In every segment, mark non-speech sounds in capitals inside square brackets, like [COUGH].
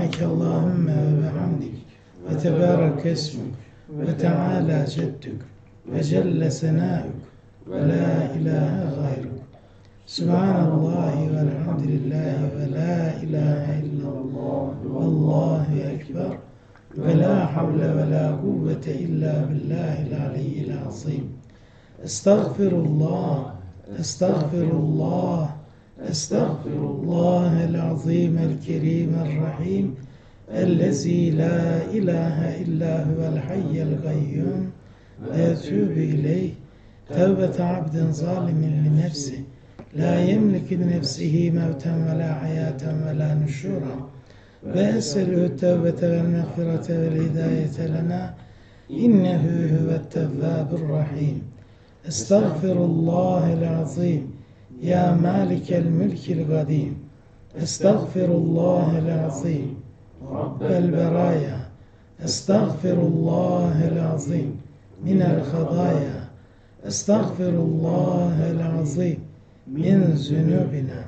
سبحانك اللهم وبحمدك وتبارك اسمك وتعالى جدك وجل ثناؤك ولا إله غيرك. سبحان الله والحمد لله ولا إله إلا الله والله أكبر. ولا حول ولا قوة إلا بالله العلي العظيم. أستغفر الله أستغفر الله azim el kerim el rahim. الذي لا إله إلا هو الحي القيوم ويتوب إليه توبة عبد ظالم لنفسه لا يملك لنفسه موتا ولا حياة ولا نشورا وأسأله التوبة والمغفرة والهداية لنا إنه هو التواب الرحيم أستغفر الله العظيم يا مالك الملك القديم استغفر الله العظيم. رب البرايا استغفر الله العظيم. من الخطايا استغفر الله العظيم. من ذنوبنا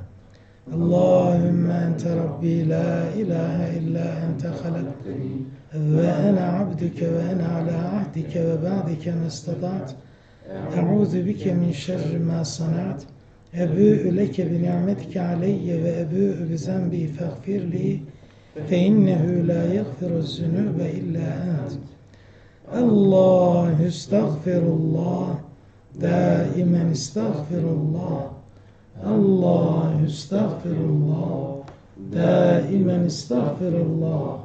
اللهم أنت ربي لا إله إلا أنت خلقتني وأنا عبدك وأنا على عهدك وبعدك ما استطعت. أعوذ بك من شر ما صنعت. Ebû'ü leke bi ni'metike aleyye ve ebû'ü bi zembi feğfirli fe innehu la yeğfiru zünübe illa ent. Allahü estağfirullah. Daimen estağfirullah. Allahü estağfirullah. Daimen estağfirullah.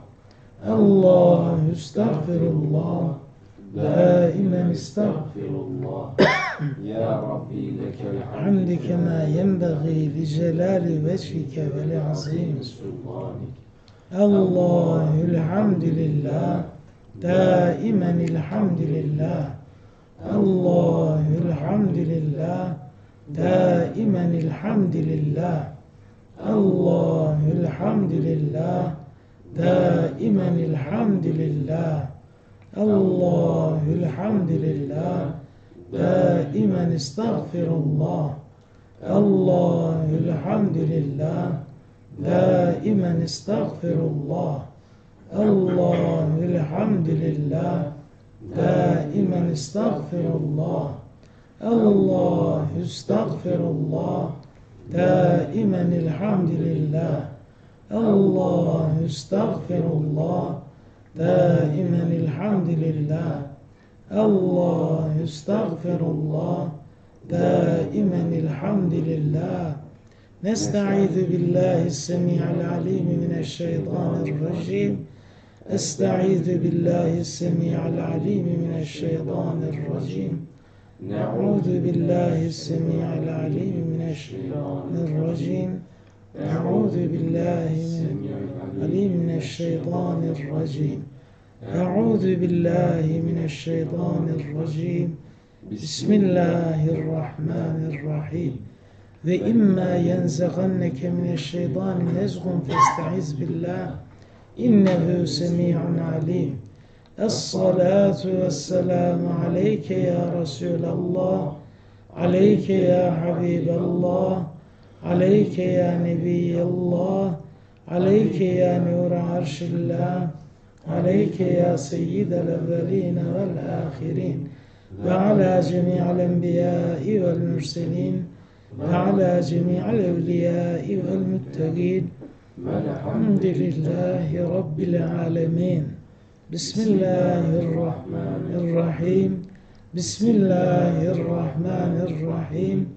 Allahü estağfirullah. دائما استغفر الله. [COUGHS] يا ربي لك الحمد. حمد كما ينبغي لجلال وجهك ولعظيم سلطانك. الله الحمد لله. دائما الحمد لله. الله الحمد لله. دائما الحمد لله. الله الحمد لله. دائما الحمد لله. الله الحمد لله. دائما استغفر الله. الله الحمد لله. دائما استغفر الله. الله الحمد لله. دائما استغفر الله. الله استغفر الله. دائما الحمد لله. الله استغفر الله. دائما الحمد لله الله استغفر الله دائما الحمد لله نستعيذ بالله السميع العليم من الشيطان الرجيم استعيذ بالله السميع العليم من الشيطان الرجيم نعوذ بالله السميع العليم من الشيطان الرجيم أعوذ بالله من العليم من الشيطان الرجيم أعوذ بالله من الشيطان الرجيم بسم الله الرحمن الرحيم وإما ينزغنك من الشيطان نزغ فاستعذ بالله إنه سميع عليم الصلاة والسلام عليك يا رسول الله عليك يا حبيب الله عليك يا نبي الله عليك يا نور عرش الله عليك يا سيد الأولين والآخرين وعلى جميع الأنبياء والمرسلين وعلى جميع الأولياء والمتقين. والحمد لله رب العالمين. بسم الله الرحمن الرحيم. بسم الله الرحمن الرحيم.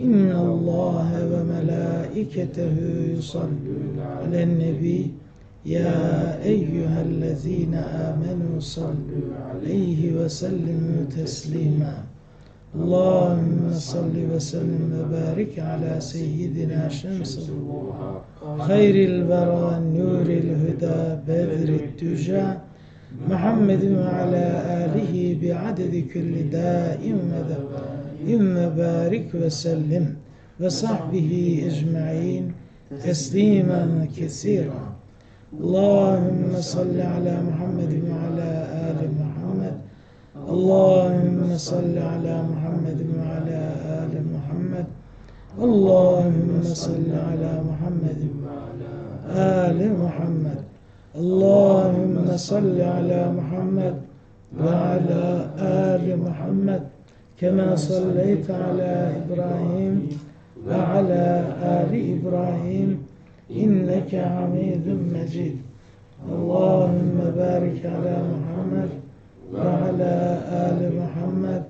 إن الله وملائكته يصلون على النبي. يا أيها الذين آمنوا صلوا عليه وسلموا تسليما. اللهم صل وسلم وبارك على سيدنا شمس خير الورى نور الهدى بدر الدجى محمد وعلى آله بعدد كل داء ودواء وبارك وسلم وصحبه أجمعين تسليما كثيرا. اللهم صل على محمد وعلى آل محمد. اللهم صل على محمد وعلى آل محمد. اللهم صل على محمد وعلى آل محمد. اللهم صل على محمد وعلى آل محمد. كما صليت على إبراهيم وعلى آل إبراهيم إنك حميد مجيد. اللهم بارك على محمد وعلى آل محمد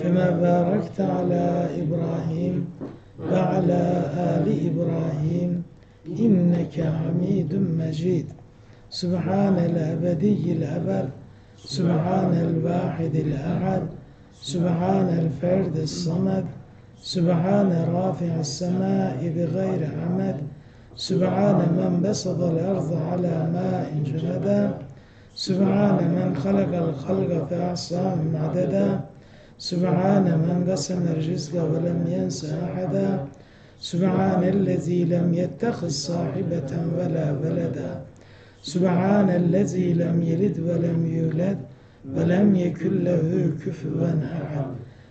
كما باركت على إبراهيم وعلى آل إبراهيم إنك حميد مجيد. سبحان الأبدي الأبد سبحان الواحد الأحد سبحان الفرد الصمد سبحان رافع السماء بغير عمد سبحان من بسط الأرض على ماء جمدا سبحان من خلق الخلق فأحصاهم عددا سبحان من قسم الرزق ولم ينس أحدا سبحان الذي لم يتخذ صاحبة ولا ولدا سبحان الذي لم يلد ولم يولد ولم يكن له كفوا أحد.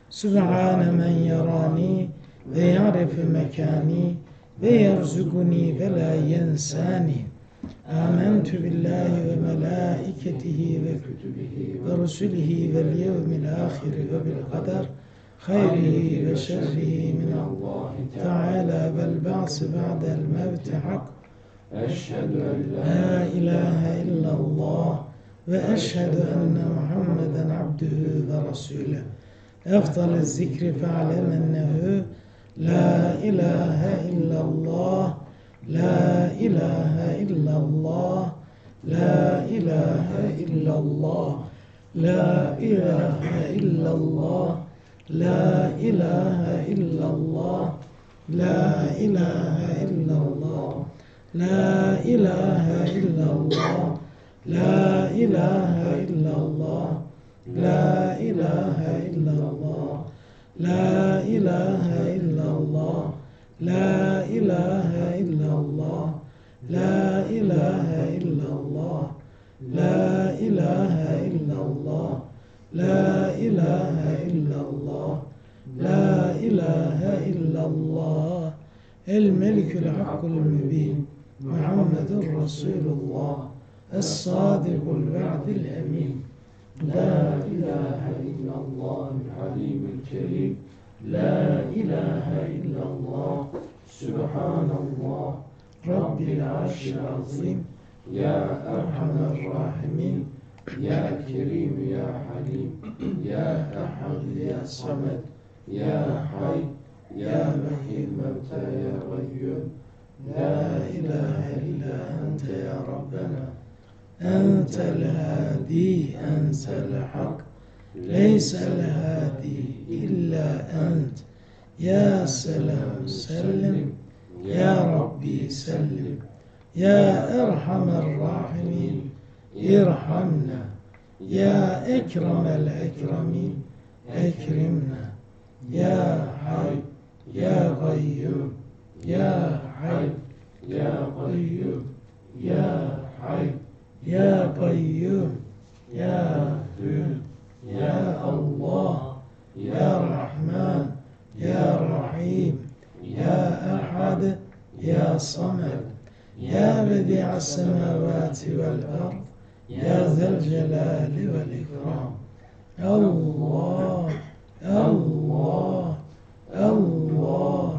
سبحان من يراني ويعرف مكاني ويرزقني فلا ينساني. آمنت بالله وملائكته وكتبه ورسله واليوم الآخر وبالقدر خيره وشره من الله تعالى. والبعث بعد الموت حق. أشهد أن لا إله إلا الله وأشهد أن محمدا عبده ورسوله. أفضل الذكر فاعلم أنه لا إله إلا الله لا إله إلا الله لا إله إلا الله لا إله إلا الله لا إله إلا الله لا إله إلا الله لا إله إلا الله. لا إله إلا الله. لا إله إلا الله. لا إله إلا الله. لا إله إلا الله. لا إله إلا الله. لا إله إلا الله. لا إله إلا الله. لا إله إلا الله. الملك الحق المبين. محمد رسول الله. الصادق الوعد الأمين. لا إله إلا الله الحليم الكريم. لا إله إلا الله. سبحان الله رب العرش العظيم. يا أرحم الراحمين. يا كريم يا حليم. يا أحد يا صمد. يا حي يا محيي الموتى يا قيوم. لا إله إلا أنت يا ربنا. أنت الهادي أنت الحق. ليس الهادي إلا أنت. يا سلام سلم يا ربي سلم. يا أرحم الراحمين ارحمنا. يا أكرم الأكرمين أكرمنا. يا حي يا قيوم يا حي يا قيوم يا حي. يا قيوم يا قيوم يا الله يا رحمن يا رحيم يا أحد يا صمد يا بديع السماوات والأرض يا ذا الجلال والإكرام. الله الله الله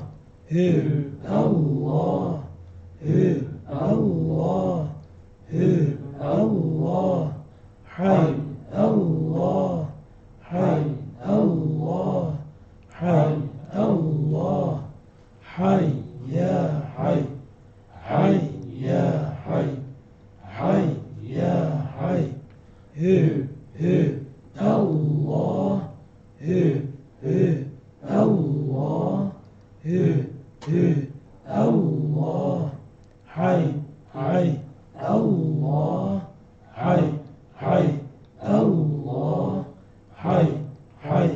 هو الله هو الله هو. الله حي الله حي الله حي الله حي hay, hay,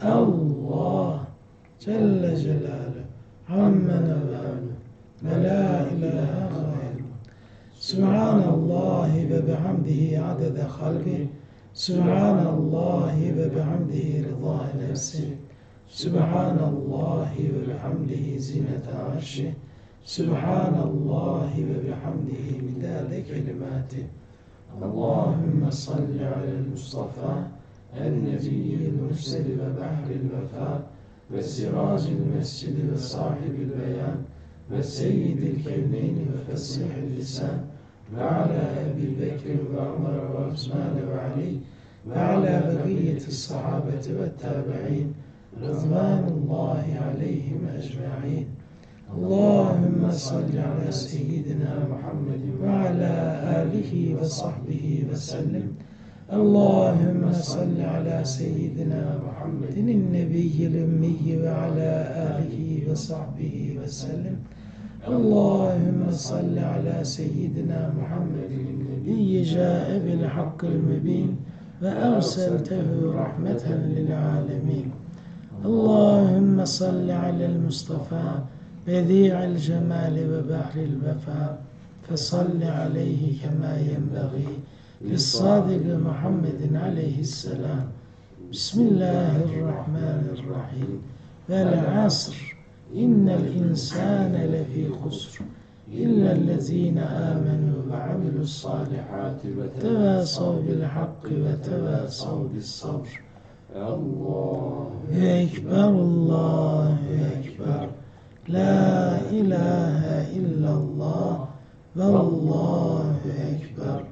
Allah. Celle Celaluhu. Amme nevâlu ve la ilahe gayru. Subhanallahi ve bihamdihi adede halki, Subhanallahi ve bihamdihi rıza nefsi, Subhanallahi ve bihamdihi zinete arşi, Subhanallahi ve bihamdihi midade kelimati. Allahümme salli alel Mustafa, النبي المرسل وبحر الوفاء وسراج المسجد وصاحب البيان وسيد الكونين وفصيح اللسان وعلى أبي بكر وعمر وعثمان وعلي وعلى بقية الصحابة والتابعين رضوان الله عليهم أجمعين. اللهم صل على سيدنا محمد وعلى آله وصحبه وسلم. اللهم صل على سيدنا محمد النبي الأمي وعلى آله وصحبه وسلم. اللهم صل على سيدنا محمد الذي جاء بالحق المبين وأرسلته رحمة للعالمين. اللهم صل على المصطفى بديع الجمال وبحر الوفاء فصل عليه كما ينبغي. للصادق محمد عليه السلام. بسم الله الرحمن الرحيم. والعصر إن الإنسان لفي خسر. إلا الذين آمنوا وعملوا الصالحات وتواصوا بالحق وتواصوا بالصبر. الله أكبر الله أكبر. لا إله إلا الله والله أكبر.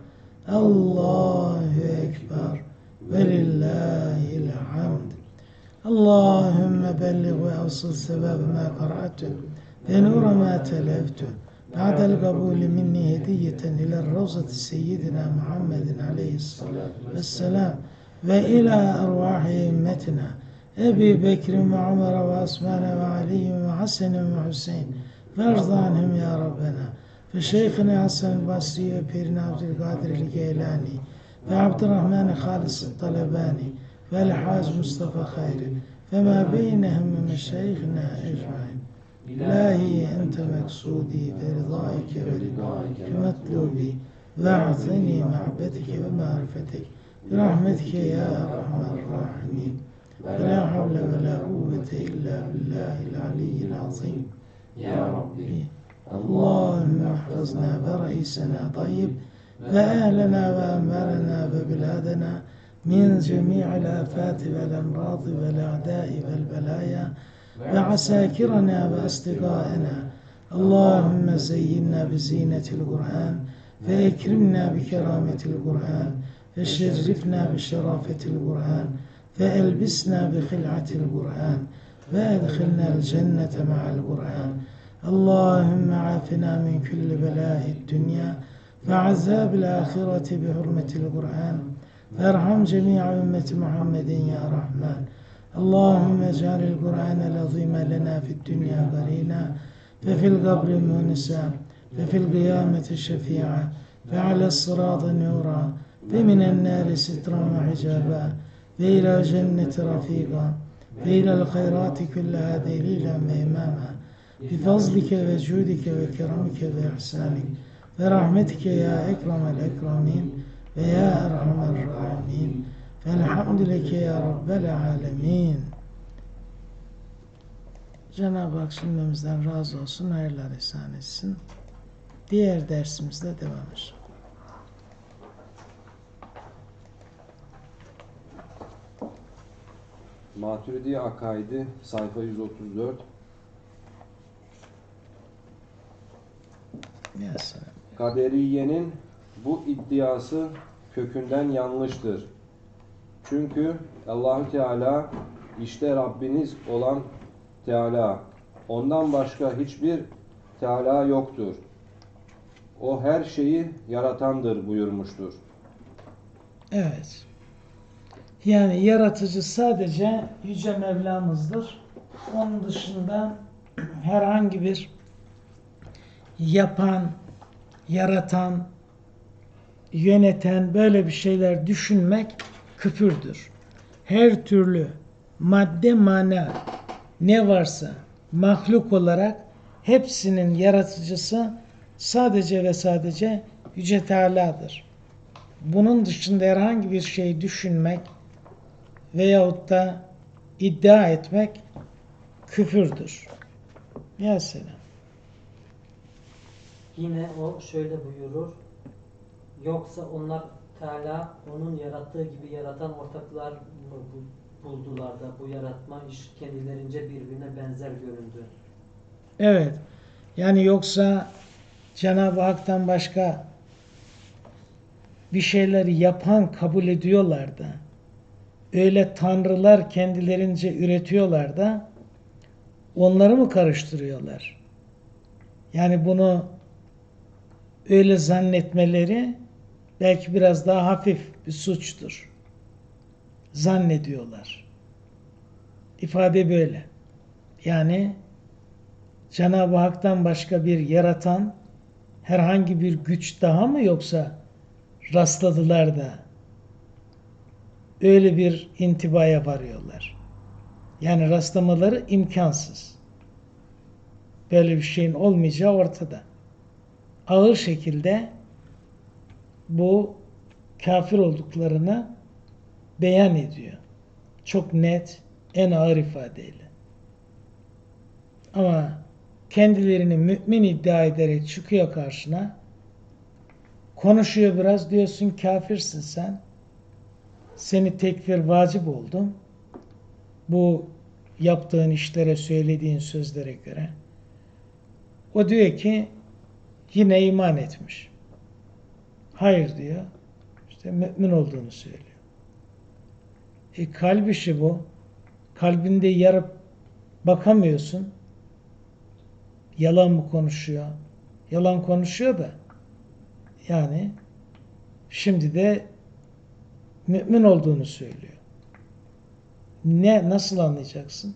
الله أكبر. ولله الحمد. اللهم بلغ وأوصل سبب ما قرأته بنور ما تلفته بعد القبول مني هدية إلى الروضة سيدنا محمد عليه الصلاة والسلام وإلى أرواح أئمتنا أبي بكر وعمر وعثمان وعلي وحسن وحسين. فارض عنهم يا ربنا. فشيخنا حسن البصري وبيرنا عبد القادر الجيلاني وعبد الرحمن خالص الطلباني والحاج مصطفى خير فما بينهم مشايخنا أجمعين إلهي أنت مقصودي برضائك ورضائك مطلوبي واعطني محبتك ومعرفتك برحمتك يا أرحم الراحمين ولا حول ولا قوة إلا بالله العلي العظيم يا ربي اللهم احفظنا برئيسنا طيب وأهلنا وأمالنا وبلادنا من جميع الآفات والأمراض والأعداء والبلايا وعساكرنا وأصدقائنا. اللهم زينا بزينة القرآن فأكرمنا بكرامة القرآن فشرفنا بشرافة القرآن فألبسنا بخلعة القرآن وأدخلنا الجنة مع القرآن اللهم عافنا من كل بلاء الدنيا وعذاب الآخرة بحرمة القرآن. فارحم جميع أمة محمد يا رحمن. اللهم اجعل القرآن العظيم لنا في الدنيا قرينا ففي القبر مونسا ففي القيامة شفيعا فعلى الصراط نورا فمن النار سترا وحجابا فإلى الجنة رفيقا فإلى الخيرات كلها دليلا وإماما. bifazlike ve cudike ve keramike ve ihsanik ve rahmetike ya ekramel ekramin ve ya erhamel rahimin velhamdüleke ya rabbel alemin Cenab-ı Hak şimdimizden razı olsun, hayırlar ihsan etsin. Diğer dersimizde devam edeceğiz. Maturidi Akaidi sayfa 134 Kaderiye'nin bu iddiası kökünden yanlıştır. Çünkü Allahü Teala işte Rabbiniz olan Teala. Ondan başka hiçbir Teala yoktur. O her şeyi yaratandır buyurmuştur. Evet. Yani yaratıcı sadece Yüce Mevlamızdır. Onun dışında herhangi bir yapan, yaratan, yöneten böyle bir şeyler düşünmek küfürdür. Her türlü madde mana ne varsa mahluk olarak hepsinin yaratıcısı sadece ve sadece Yüce Teala'dır. Bunun dışında herhangi bir şeyi düşünmek veyahut da iddia etmek küfürdür. Ya selam. Yine o şöyle buyurur. Yoksa onlar Teala onun yarattığı gibi yaratan ortaklar mı bu- buldular da bu yaratma iş kendilerince birbirine benzer göründü. Evet. Yani yoksa Cenab-ı Hak'tan başka bir şeyleri yapan kabul ediyorlar da öyle tanrılar kendilerince üretiyorlar da onları mı karıştırıyorlar? Yani bunu öyle zannetmeleri belki biraz daha hafif bir suçtur. Zannediyorlar. İfade böyle. Yani Cenab-ı Hak'tan başka bir yaratan herhangi bir güç daha mı yoksa rastladılar da öyle bir intibaya varıyorlar. Yani rastlamaları imkansız. Böyle bir şeyin olmayacağı ortada. Ağır şekilde bu kafir olduklarını beyan ediyor. Çok net, en ağır ifadeyle. Ama kendilerini mümin iddia ederek çıkıyor karşına. Konuşuyor biraz diyorsun kafirsin sen. Seni tekfir vacip oldum. Bu yaptığın işlere söylediğin sözlere göre. O diyor ki yine iman etmiş. Hayır diyor. İşte mümin olduğunu söylüyor. E kalp işi bu. Kalbinde yarıp bakamıyorsun. Yalan mı konuşuyor? Yalan konuşuyor da yani şimdi de mümin olduğunu söylüyor. Ne nasıl anlayacaksın?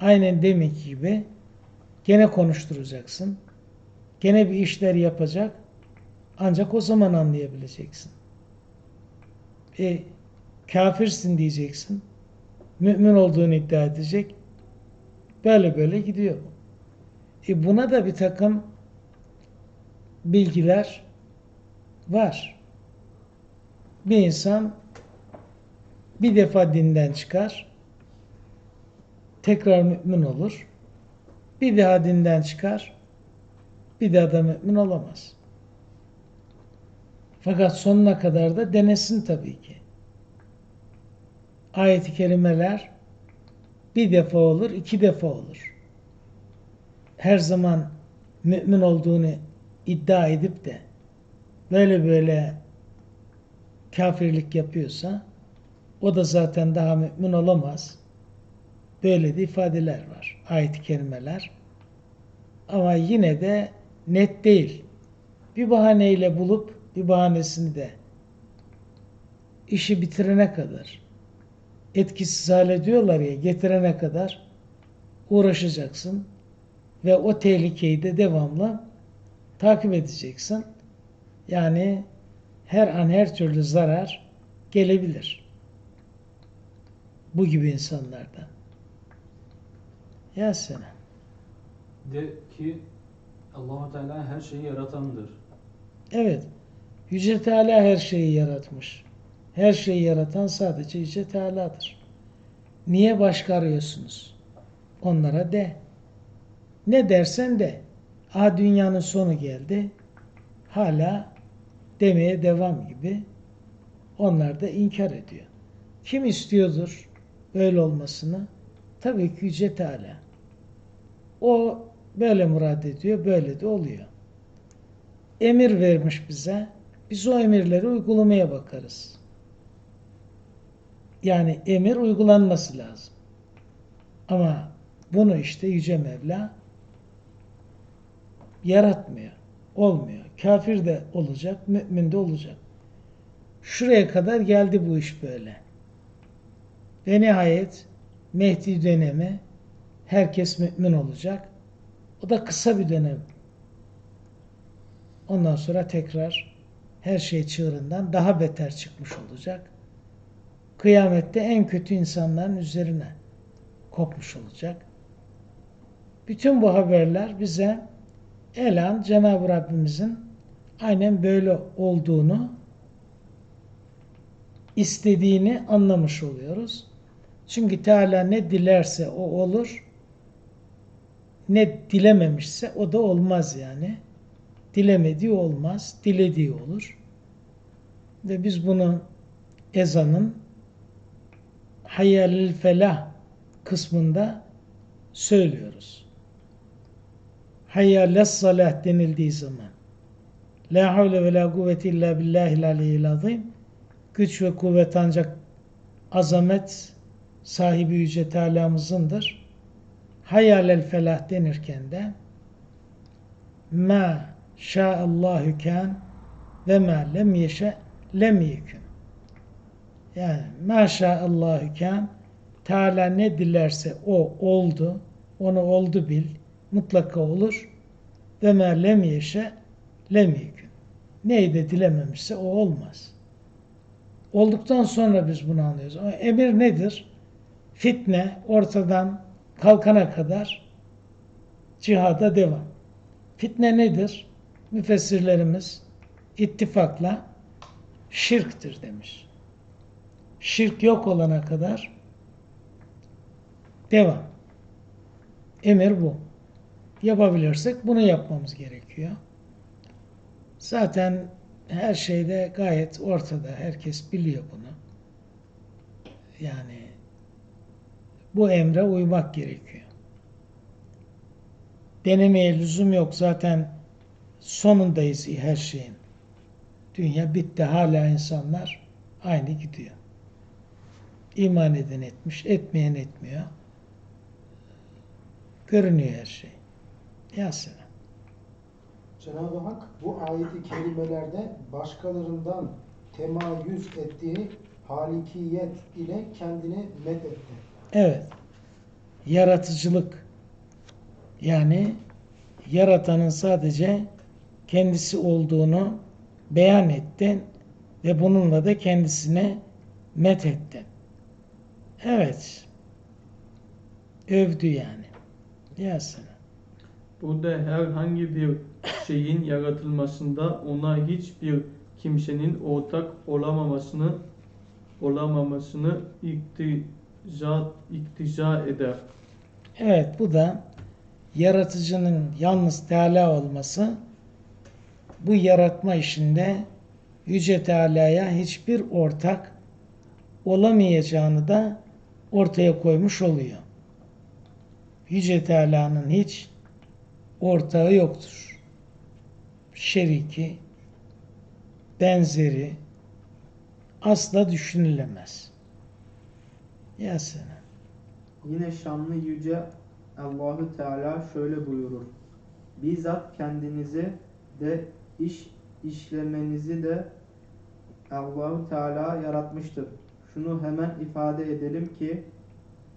Aynen demek gibi gene konuşturacaksın. Gene bir işler yapacak. Ancak o zaman anlayabileceksin. E, kafirsin diyeceksin. Mümin olduğunu iddia edecek. Böyle böyle gidiyor. E buna da bir takım bilgiler var. Bir insan bir defa dinden çıkar, tekrar mümin olur. Bir daha dinden çıkar, bir daha da mümin olamaz. Fakat sonuna kadar da denesin tabii ki. Ayet-i kerimeler bir defa olur, iki defa olur. Her zaman mümin olduğunu iddia edip de böyle böyle kafirlik yapıyorsa o da zaten daha mümin olamaz. Böyle de ifadeler var. Ayet-i kerimeler. Ama yine de net değil. Bir bahaneyle bulup bir bahanesini de işi bitirene kadar etkisiz hale diyorlar ya getirene kadar uğraşacaksın ve o tehlikeyi de devamlı takip edeceksin. Yani her an her türlü zarar gelebilir. Bu gibi insanlardan. Ya sana. De ki Allahu Teala her şeyi yaratandır. Evet. Yüce Teala her şeyi yaratmış. Her şeyi yaratan sadece Yüce Teala'dır. Niye başka arıyorsunuz? Onlara de. Ne dersen de. Aha dünyanın sonu geldi. Hala demeye devam gibi. Onlar da inkar ediyor. Kim istiyordur böyle olmasını? Tabii ki Yüce Teala. O böyle murad ediyor, böyle de oluyor. Emir vermiş bize. Biz o emirleri uygulamaya bakarız. Yani emir uygulanması lazım. Ama bunu işte Yüce Mevla yaratmıyor. Olmuyor. Kafir de olacak, mümin de olacak. Şuraya kadar geldi bu iş böyle. Ve nihayet Mehdi dönemi herkes mümin olacak. O da kısa bir dönem. Ondan sonra tekrar her şey çığırından daha beter çıkmış olacak. Kıyamette en kötü insanların üzerine kopmuş olacak. Bütün bu haberler bize elan Cenab-ı Rabbimizin aynen böyle olduğunu istediğini anlamış oluyoruz. Çünkü Teala ne dilerse o olur. Ne dilememişse o da olmaz yani. Dilemediği olmaz, dilediği olur. Ve biz bunu ezanın hayyalil felah kısmında söylüyoruz. Hayyales salah denildiği zaman La havle ve la kuvvete illa billahil aliyyil azim güç ve kuvvet ancak azamet sahibi Yüce Teala'mızındır. Hayyalel felah denirken de ma şa'allahu kan ve ma lem yeşe lem yekun. Yani ma şa'allahu kan Teala ne dilerse o oldu. Onu oldu bil. Mutlaka olur. Ve ma lem yeşe lem yekun. Neyi de dilememişse o olmaz. Olduktan sonra biz bunu anlıyoruz. Ama emir nedir? Fitne ortadan kalkana kadar cihada devam. Fitne nedir? Müfessirlerimiz ittifakla şirktir demiş. Şirk yok olana kadar devam. Emir bu. Yapabilirsek bunu yapmamız gerekiyor. Zaten her şeyde gayet ortada. Herkes biliyor bunu. Yani bu emre uymak gerekiyor. Denemeye lüzum yok. Zaten sonundayız her şeyin. Dünya bitti. Hala insanlar aynı gidiyor. İman eden etmiş, etmeyen etmiyor. Görünüyor her şey. Yasin. Cenab-ı Hak bu ayeti kerimelerde başkalarından temayüz ettiği halikiyet ile kendini met. Evet. Yaratıcılık. Yani yaratanın sadece kendisi olduğunu beyan ettin ve bununla da kendisine met ettin. Evet. Övdü yani. Yasin. Burada herhangi bir şeyin yaratılmasında ona hiçbir kimsenin ortak olamamasını olamamasını iktiza, iktiza eder. Evet bu da yaratıcının yalnız Teala olması bu yaratma işinde Yüce Teala'ya hiçbir ortak olamayacağını da ortaya koymuş oluyor. Yüce Teala'nın hiç ortağı yoktur. Şeriki, benzeri asla düşünülemez. Yasin. Yine şanlı yüce Allahu Teala şöyle buyurur. Bizzat kendinizi de iş işlemenizi de Allahu Teala yaratmıştır. Şunu hemen ifade edelim ki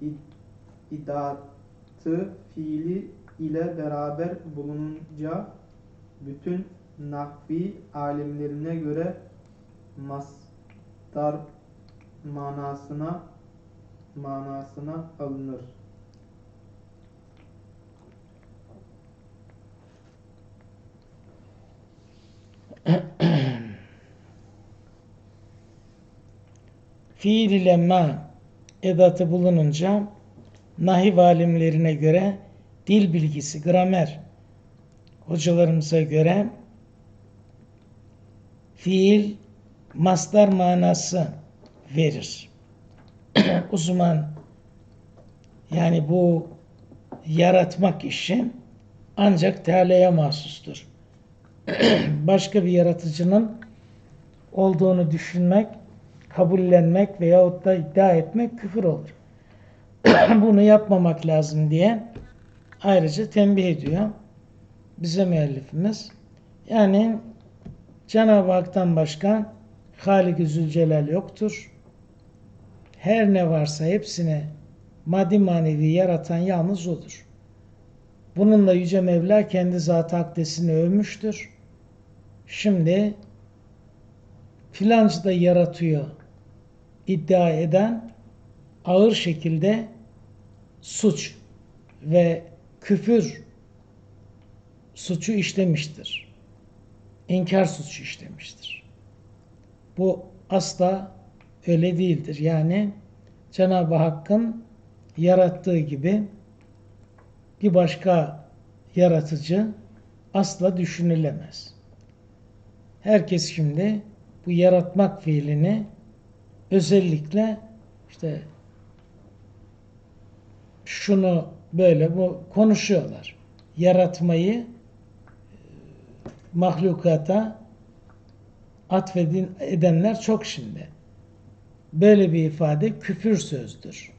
id- idatı fiili ile beraber bulununca bütün nahvi alimlerine göre mastar manasına manasına alınır. Fiil ile ma edatı bulununca nahiv alimlerine göre dil bilgisi, gramer hocalarımıza göre fiil mastar manası verir. O zaman yani bu yaratmak işi ancak Teala'ya mahsustur. [CLEARS THROAT] Başka bir yaratıcının olduğunu düşünmek, kabullenmek veyahut da iddia etmek küfür olur. [CLEARS THROAT] Bunu yapmamak lazım diye ayrıca tembih ediyor bize müellifimiz. Yani Cenab-ı Hak'tan başka Halik-i Zülcelal yoktur. Her ne varsa hepsini maddi manevi yaratan yalnız O'dur. Bununla Yüce Mevla kendi zat-ı akdesini övmüştür. Şimdi filancı da yaratıyor iddia eden ağır şekilde suç ve küfür suçu işlemiştir. İnkar suçu işlemiştir. Bu asla öyle değildir. Yani Cenab-ı Hakk'ın yarattığı gibi bir başka yaratıcı asla düşünülemez. Herkes şimdi bu yaratmak fiilini özellikle işte şunu böyle bu konuşuyorlar. Yaratmayı e, mahlukata atfedin edenler çok şimdi. Böyle bir ifade küfür sözdür.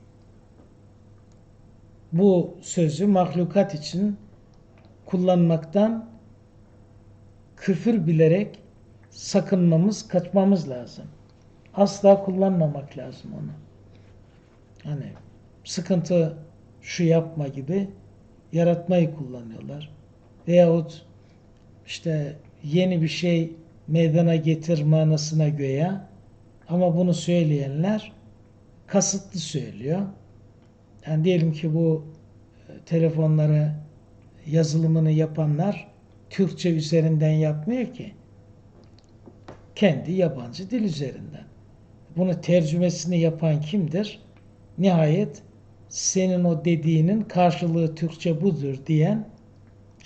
Bu sözü mahlukat için kullanmaktan küfür bilerek sakınmamız, kaçmamız lazım. Asla kullanmamak lazım onu. Hani sıkıntı şu yapma gibi yaratmayı kullanıyorlar. Veyahut işte yeni bir şey meydana getir manasına göya ama bunu söyleyenler kasıtlı söylüyor. Yani diyelim ki bu e, telefonları yazılımını yapanlar Türkçe üzerinden yapmıyor ki. Kendi yabancı dil üzerinden. Bunu tercümesini yapan kimdir? Nihayet senin o dediğinin karşılığı Türkçe budur diyen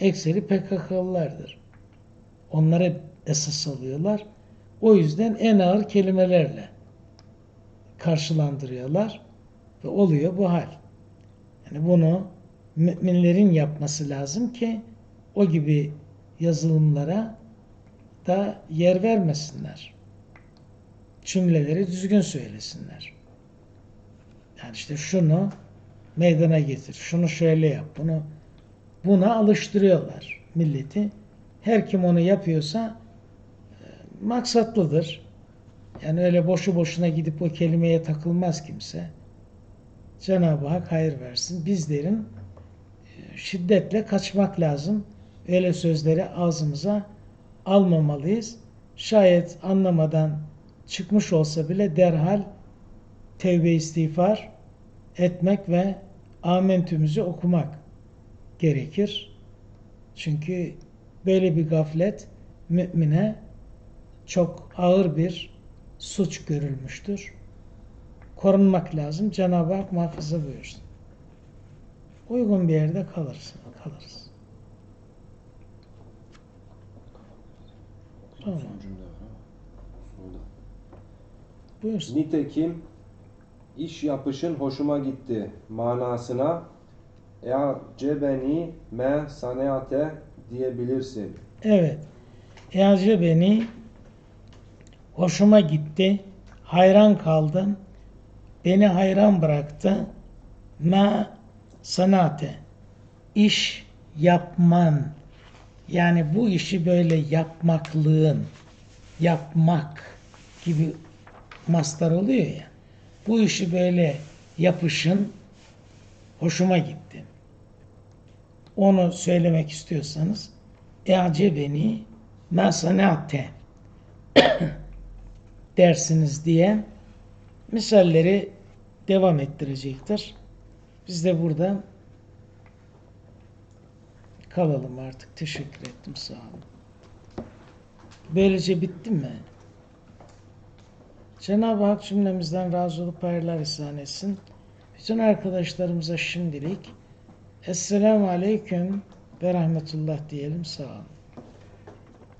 ekseri PKK'lılardır. Onları esas alıyorlar. O yüzden en ağır kelimelerle karşılandırıyorlar ve oluyor bu hal. Yani bunu müminlerin yapması lazım ki o gibi yazılımlara da yer vermesinler. Cümleleri düzgün söylesinler. Yani işte şunu meydana getir, şunu şöyle yap, bunu buna alıştırıyorlar milleti. Her kim onu yapıyorsa maksatlıdır. Yani öyle boşu boşuna gidip o kelimeye takılmaz kimse. Cenab-ı Hak hayır versin. Bizlerin e, şiddetle kaçmak lazım. Öyle sözleri ağzımıza almamalıyız. Şayet anlamadan çıkmış olsa bile derhal tevbe istiğfar etmek ve amentümüzü okumak gerekir. Çünkü böyle bir gaflet mümine çok ağır bir suç görülmüştür. Korunmak lazım. Cenab-ı Hak muhafaza buyursun. Uygun bir yerde kalırsın. Tamam. Buyursun. Nitekim iş yapışın hoşuma gitti manasına e'cebeni me saneate diyebilirsin. Evet. Yazı beni hoşuma gitti. Hayran kaldım. Beni hayran bıraktı. Ma sanate. iş yapman. Yani bu işi böyle yapmaklığın, yapmak gibi mastar oluyor ya. Bu işi böyle yapışın hoşuma gitti. Onu söylemek istiyorsanız e'cebeni ma sanate dersiniz diye misalleri devam ettirecektir. Biz de burada kalalım artık. Teşekkür ettim. Sağ olun. Böylece bitti mi? Cenab-ı Hak cümlemizden razı olup hayırlar ihsan etsin. Bütün arkadaşlarımıza şimdilik Esselamu Aleyküm ve Rahmetullah diyelim. Sağ olun.